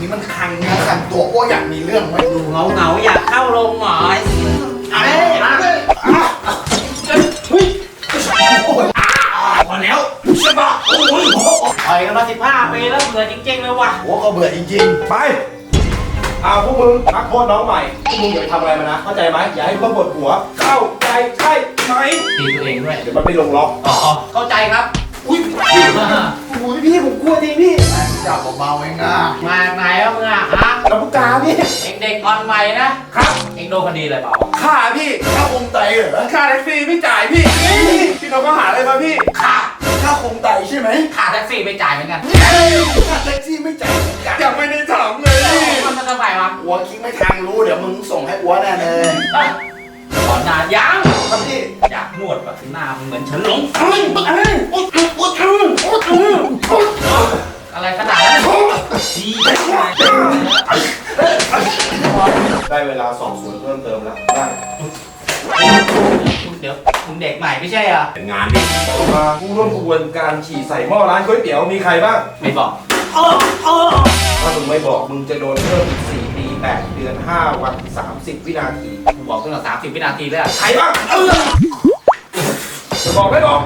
นี้มันคันนื้อคันตัวอ้วอยากมีเรื่องไว้ดูเหงาเหงาๆอยากเข้าโรงหมอไอ้เอ้ยอะเอ้ยอะเฮ้ยโอ้ยอะพอแล้วใช่ปะโอ้ยโอ้โหต่อยกันมาสิบห้าปีแล้วเบื่อจริงๆเลยว่ะ หัวก็เบื่อจริงไปเอาพวกมึงพักโทษน้องใหม่พวกมึงอย่าไปทำอะไรมันนะ เข้าใจไหมอย่าให้เขาปวดหัว เข้าใจใช่ไหมตีตัวเองด้วย เดี๋ยวมันไม่ลงล็อกอ๋อเข้าใจครับ โอ้ยพี่ผมกลัวจริงพี่จับเบาๆเองอะมาไหนแล้วมึงอะฮะลำพูกาพี่เองเด็กอ่อนใหม่นะครับเองโดนคดีอะไรเปล่าค่าพี่ถ้าคงไตเหรอค่าแท็กซี่พี่จ่ายพี่พี่น้องก็หาอะไรมาพี่ค่าถ้าคงไตใช่ไหมค่าแท็กซี่ไม่จ่ายเหมือนกันเอ้ยค่าแท็กซี่ไม่จ่ายเหมือนกันยังไม่ได้ถามเลยพี่มันจะทำไมวะอัวคิดไม่ทางรู้เดี๋ยวมึงส่งให้อัวแน่เลยเอ้ยก่อนหน้ายังครับพี่อยากนวดแบบหน้ามึงเหมือนฉันหลงเอ้ยเอ้ย ได้เวลาสอบสวนเพิ่มเติมแล้วได้เดี๋ยวมึงเด็กใหม่ไม่ใช่เหรอเป็นงานดิต่อมาผู้ร่วมขบวนการฉี่ใส่หม้อร้านก๋วยเตี๋ยวมีใครบ้าง ไม่บอกถ้ามึงไม่บอกมึงจะโดนเพิ่มอีก4ปี8เดือน5วัน30วินาทีกูบอกตั้งแต่สามสิบวินาทีแล้วอะใครบ้างเออจะบอกไม่บอก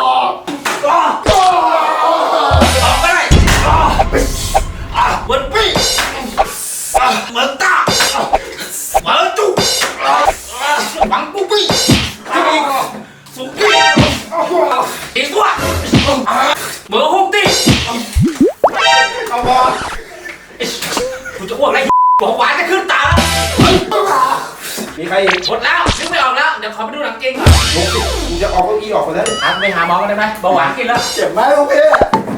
บอก อีกตัวเหมือนฮงตี้เอาบอกูจะอ้วกอะไรบอกหวานจะขึ้นตาแล้วมีใครอีกหมดแล้วนึกไม่ออกแล้วเดี๋ยวขอไปดูหนังจริงก่อนลงสิกูจะออกเก้าอี้ออกคนนั้นอะไปหาหมอกันได้ไหมเบาหวานกินแล้วเจ็บไหมลูกพี่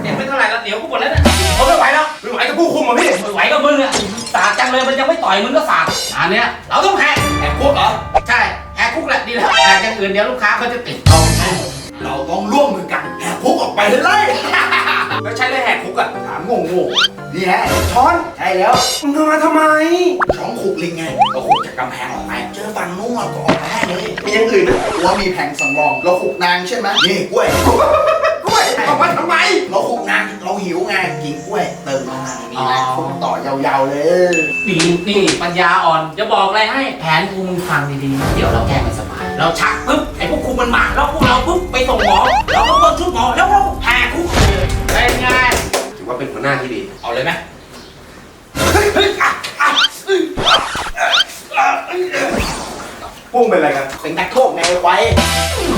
เจ็บไม่เท่าไหร่แล้วเดี๋ยวกูหมดแล้วเนี่ยเขาไม่ไหวแล้วไม่ไหวกับผู้คุมอะพี่ไม่ไหวกับมึงอะสาดจังเลยมันยังไม่ต่อยมึงก็สาดอันเนี้ยเราต้องแหกแหกคุกเหรอใช่แหกคุกแหละดีแล้วแหกอย่างอื่นเดี๋ยวลูกค้าเขาจะติดเรา เราต้องร่วมมือกันแหกคุกออกไปเลย แล้วใช้เลยแหกคุกอะถามงงๆนี่ฮะช้อนใช่แล้วมึงทำมาทำไมช้อนขุกลิงไงเราขุกจากกำแพงออกไปเจอฝั่งนู้นเราก็ออกมาได้เลยมีอย่างอื่นไหมอัวมีแผงสำรอง เราขุกนางใช่ไหมนี่กล้วย กล้วยออกมาทำไม เราขุกนางเราหิวไงกินกล้วยเติมน้ำมันนี่แหละคุกต่อยาวๆเลย นี่นี่ปัญญาอ่อน จะบอกอะไรให้ แผนกูมึงฟังดีๆ เดี๋ยวเราแก้ไม่สบาย เราชักปุ๊บไอ้พวกคุมมันมาแล้วพวกเราปุ๊บไปส่งหมอเราก็เปิดชุดหมอแล้วก็แหกคุกเลยเป็นไงถือว่าเป็นหัวหน้าที่ดี เอาเลยไหมพวกมึงเป็นอะไรกัน เป็นนักโทษไงไว้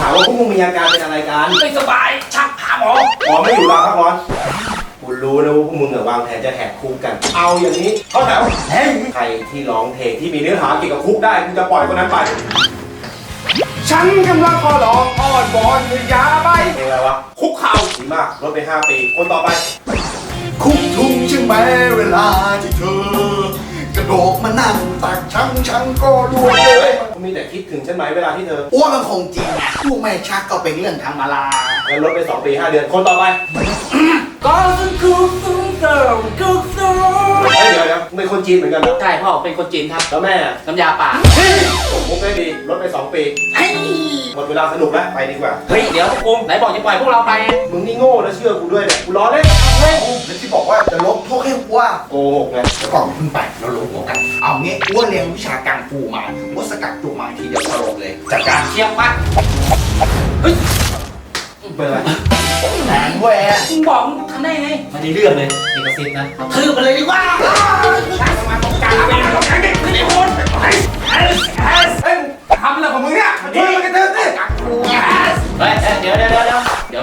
ถามว่าพวกมึงมีอาการเป็นอะไรกัน ไม่สบาย ชักหาหมอ หมอไม่อยู่ลาพักร้อนกูรู้นะว่าพวกมึงอะวางแผนจะแหกคุกกัน เอาอย่างนี้ เข้าแถวเฮ้ยใครที่ร้องเพลงที่มีเนื้อหาเกี่ยวกับคุกได้กูจะปล่อยคนนั้นไป ฉันกำลังขอร้องอ้อนวอนเธออยาไปเพลงอะไรวะ คุกเข่าดีมากลดไป 5 ปี คนต่อไป คุกทุ่งใช่ไหมเวลาที่เธอกระโดดมานั่งตักชังชังก็รวยเลยกูมีแต่คิดถึงฉันไหมเวลาที่เธออ้วนมันคงจริงนะลูกไม่ชักก็เป็นเรื่องธรรมดาแล้วลดไป 2 ปี 5 เดือน คนต่อไป ก็ซึ่งคุกซึ่งเติมคุกซึ่งเฮ้ยเดี๋ยวเดี๋ยวมึงเป็นคนจีนเหมือนกันเหรอใช่พ่อเป็นคนจีนครับ แล้วแม่อะน้ำยาป่าผมมุกได้ดี ลดไป2ปีเฮ้ยหมดเวลาสนุกแล้วไปดีกว่า เฮ้ยเดี๋ยวพวกกูไหนบอกจะปล่อยพวกเราไปมึงนี่โง่นะเชื่อกูด้วยเนี่ยกูล้อเล่นเฮ้ยแล้วที่บอกว่าจะลบโทษให้อ้วนโกหกไงแล้วก่อนเพิ่งไปเราลงหัวกัน เอางี้อ้วนเรียนวิชากังฟูมาอ้วนสกัดจุกมาทีเดียวสลบเลยจัดการเชียบปัดเฮ้ยเป็นไรแทงเว้ยมึงบอกมึงทำได้ไงไม่ได้เรื่องเลยนี่กระซิบนะทืบไปเลยดีกว่าชักมาตรงกลางไปตรงกลางเด็กขึ้นไอ้คนเฮ้ยเฮ้ย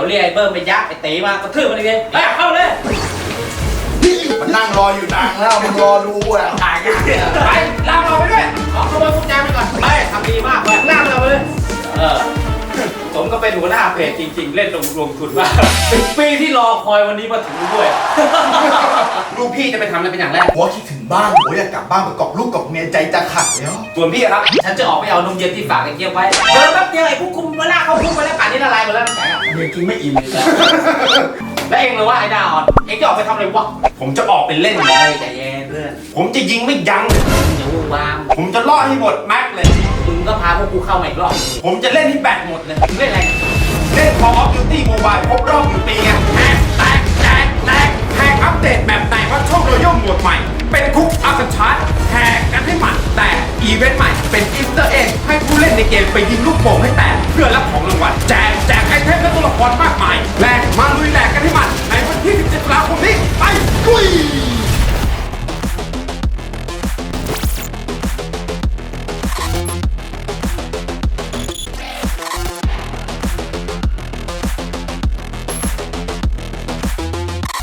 เดี๋ยวเรียกไอ้เบิ้มไปยักษ์ไอ้ตีมากระทืบมันเลยเฮ้ยเข้าเลยมันนั่งรออยู่นานแล้วมันรอดูอะตายกันไปลากเราไปด้วยขอขโมยกุญแจไปก่อนไปทำดีมากเลยลากเราไปเลยเออผมก็ เป็นหัวหน้าเพจจริง ๆ เล่นลงรวมทุนมากสิบปีที่รอคอยวันนี้มาถึงด้วย ลูกพี่จะไปทำอะไรเป็นอย่างแรก หัวคิดถึงบ้านหัวอยากกลับบ้านไปกอบลูกกับเมียใจจะขาดแล้วส่วนพี่อะครับ ฉันจะออกไปเอานมเย็นที่ฝากไอ้เกียบไว้เดินแป๊บเดียวไอ้ผู้คุมมาลากเขาคุกไปแล้วป่านนี้ละลายหมดแล้วน้ำแข็งอะเมียกินไม่อิ่มเลยแล้วเองเลยว่าไอ้ดาอ่อนเองจะออกไปทำอะไรวะผมจะออกไปเล่นเฮ้ยใจเย็นเพื่อนผมจะยิงไม่ยั้งมึงอย่าวุ่นวามผมจะล่อให้หมดแม็กเลยมึง ก็พาพวกกูเข้ามาอีกรอบ ผมจะเล่นที่แบตหมดเลยเล่นอะไรเล่น Call of Duty Mobile ครบรอบหนึ่งปีไงแฮกแตกแตกแตกแฮกอัปเดตแบบแตกว่าช่องรอยย่อมหมวดใหม่ เป็นคุกอัพชาร์ดแฮกกันให้หมัดแตกอีเวนต์ใหม่เป็นอินเตอร์เอ็นให้ผู้เล่นในเกมไปยิงลูกโป่งให้แตกเพื่อรับของรางวัลแจกแจกไอเทมและตัวละครมากมายแลกมาลุยแหลกกันให้หมัดในวันที่ 17ตุลาคมนี้ไปลุย